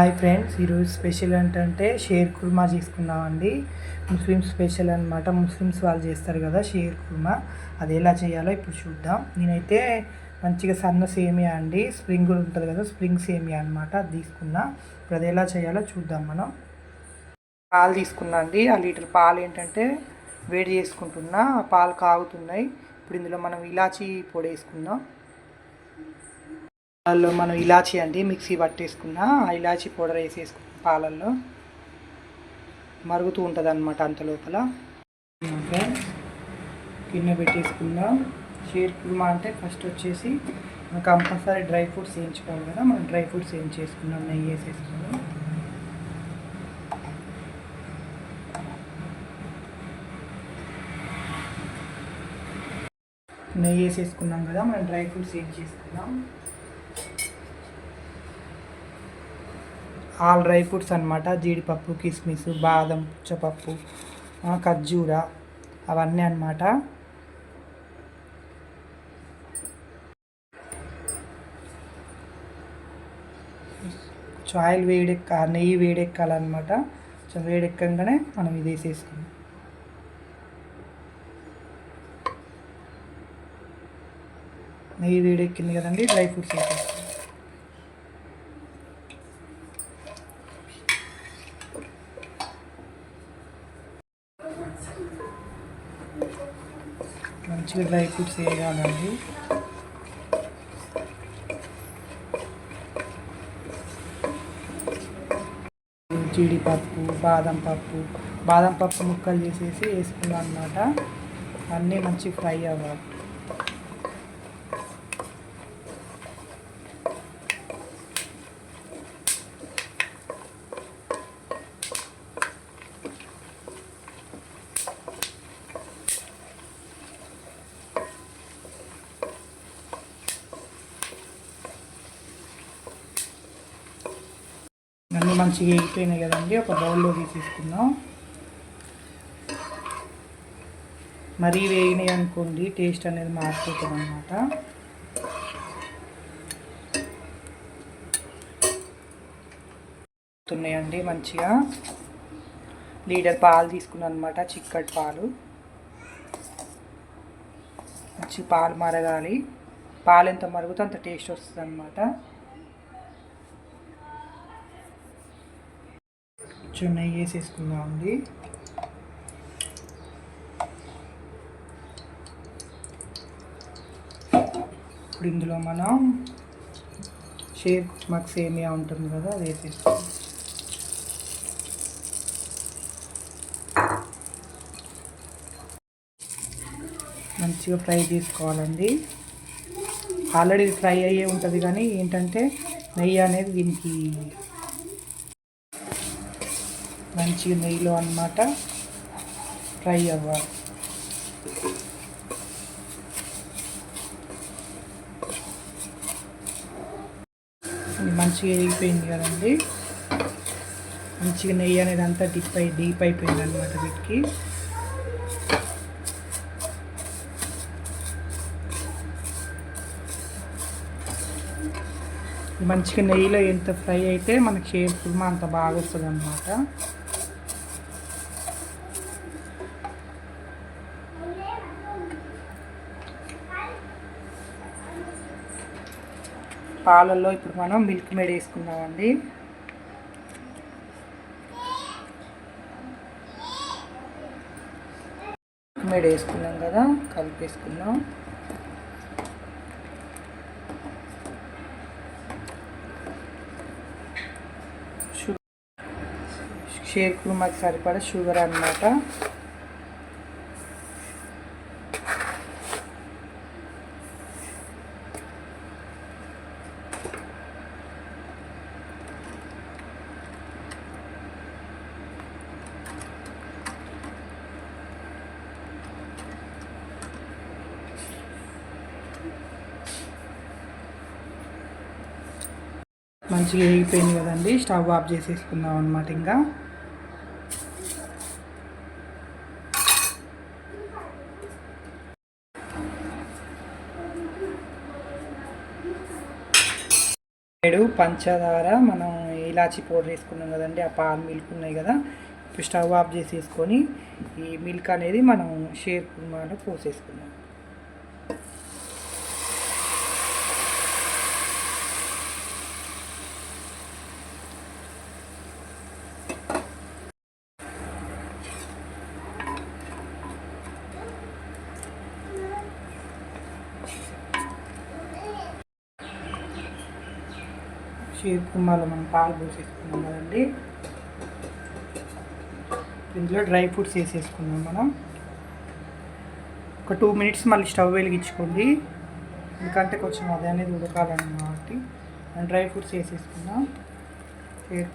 Hi friends ఈరోజు special ఏంటంటే షేర్ కుర్మా చేసుకున్నామండి ముస్లిం స్పెషల్ అనమాట ముస్లిమ్స్ వాళ్ళు చేస్తారు కదా షేర్ కుర్మా. అది ఎలా చేయాలో ఇప్పుడు చూద్దాం. నేనైతే మంచిగా సన్న సేమియా అండి. స్ప్రింగ్ ఉంటుంది కదా స్ప్రింగ్ సేమియా అన్నమాట అది తీసుకున్నా. ఇప్పుడు అది ఎలా చేయాలో చూద్దాం మనం. పాలు తీసుకున్నా అండి. ఆ లీటర్ పాలు ఏంటంటే వేడి చేసుకుంటున్నా. పాలు కాగుతున్నాయి. ఇప్పుడు ఇందులో మనం ఇలాచీ పొడి వేసుకుందాం. పాలల్లో మనం ఇలాచీ అండి మిక్సీ పట్టేసుకున్న ఆ ఇలాచీ పౌడర్ వేసేసుకున్న పాలల్లో మరుగుతూ ఉంటుంది అనమాట అంత లోపల. ఫ్రెండ్స్ గిన్నె పెట్టేసుకుందాం షేర్ కుర్మా అంటే ఫస్ట్ వచ్చేసి కంపల్సరీ డ్రై ఫ్రూట్స్ వేయించుకోవాలి కదా మనం డ్రై ఫ్రూట్స్ ఏం చేసుకున్నాం నెయ్యి వేసేసుకున్నాం. నెయ్యి వేసేసుకున్నాం కదా మనం డ్రై ఫ్రూట్స్ వేయించేసుకున్నాం ఆల్ డ్రై ఫ్రూట్స్ అనమాట జీడిపప్పు కిస్మిస్ బాదం పుచ్చపప్పు ఖర్జూర అవన్నీ అనమాట కొంచెం ఆయిల్ వేడెక్క నెయ్యి వేడెక్కాలన్నమాట. కొంచెం వేడెక్కగానే మనం ఇది వేసేసుకుందాం. నెయ్యి వేడెక్కింది కదండి డ్రై ఫ్రూట్స్ వేసేసుకుందాం. మంచిగా డ్రై ఫ్రూట్స్ వేయాలండి జీడిపప్పు బాదం పప్పు బాదం పప్పు ముక్కలు చేసేసి వేసుకున్నాం అనమాట అన్నీ మంచి ఫ్రై అవ్వాలి. మంచిగా వేగిపోయినాయి కదండి ఒక బౌల్లో తీసేసుకుందాం. మరీ వేగినాయి అనుకోండి టేస్ట్ అనేది మారిపోతుంది అనమాట ఉన్నాయండి మంచిగా. లీటర్ పాలు తీసుకున్నాను అనమాట చిక్కటి పాలు. మంచి పాలు మరగాలి. పాలు ఎంత మరుగుతో అంత టేస్ట్ వస్తుంది అనమాట కొంచెం నెయ్యి వేసేసుకుందామండి ఇప్పుడు ఇందులో మనం షేర్ మాకు సేమియా ఉంటుంది కదా అది వేసేసుకుందాం. మంచిగా ఫ్రై చేసుకోవాలండి. ఆల్రెడీ ఫ్రై అయ్యే ఉంటుంది కానీ ఏంటంటే నెయ్యి అనేది దీనికి మంచిగా నెయ్యిలో అన్నమాట. ఫ్రై అవ్వాలి. ఇది మంచిగా వేగిపోయింది కదండి. మంచిగా నెయ్యి అనేది అంతా డిప్ అయి డీప్ అయిపోయింది అనమాట వీటికి. మంచిగా నెయ్యిలో ఎంత ఫ్రై అయితే మనకి షేర్ కుర్మా అంత బాగా వస్తుంది అనమాట పాలల్లో ఇప్పుడు మనం మిల్క్ మేడ్ వేసుకుందామండి. మిల్క్ మేడ్ వేసుకున్నాం కదా కలిపేసుకున్నాం షేర్ కుర్మాకి సరిపడా షుగర్ అన్నమాట. మంచిగా వేగిపోయింది కదండి. స్టవ్ ఆఫ్ చేసేసుకుందాం అనమాట ఇంకా. ఏడు పంచదార మనం ఇలాచీ పౌడర్ వేసుకున్నాం కదండి ఆ పాలు మిల్క్ ఉన్నాయి కదా ఇప్పుడు స్టవ్ ఆఫ్ చేసేసుకొని ఈ మిల్క్ అనేది మనం షేర్ కుర్మాలో పోసేసుకున్నాం షేప్ కుర్మాలో మనం పాలు పోసేసుకున్నాం కదండి. ఇందులో డ్రై ఫ్రూట్స్ వేసేసుకున్నాం మనం. ఒక టూ మినిట్స్ మళ్ళీ స్టవ్ వెలిగించుకోండి. ఎందుకంటే కొంచెం అది అనేది ఉడకాలని కాబట్టి డ్రై ఫ్రూట్స్ వేసేసుకున్నాం షీర్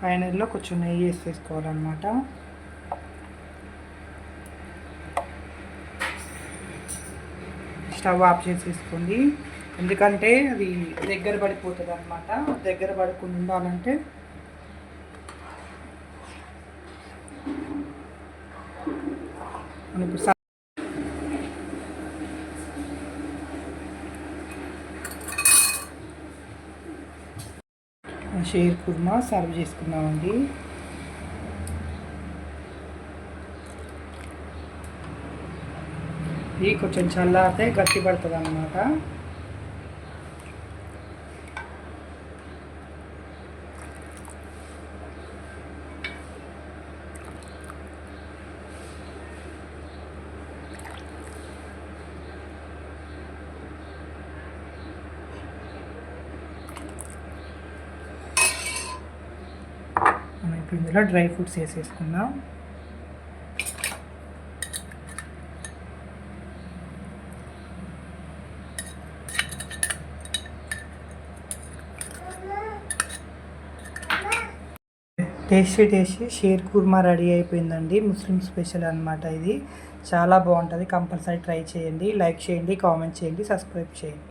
ఫైనల్లో కొంచెం నెయ్యి వేసేసుకోవాలన్నమాట. స్టవ్ ఆఫ్ చేసేసుకోండి. ఎందుకంటే అది దగ్గర పడిపోతుంది అనమాట దగ్గర పడకుండా ఉండాలంటే మనకు ఇప్పుడు షేర్ కుర్మా సర్వ్ చేసుకున్నామండి ఇది కొంచెం చల్లారితే గట్టి పడుతుంది అన్నమాట మనం ఇప్పుడు ఇందులో డ్రై ఫ్రూట్స్ వేసేసుకుందాం. Tasty tasty sheer kurma ready అయిపోయిందండి. ముస్లిం స్పెషల్ అన్నమాట ఇది. చాలా బాగుంటుంది. కంపల్సరీ ట్రై చేయండి. లైక్ చేయండి కామెంట్ చేయండి సబ్స్క్రైబ్ చేయండి.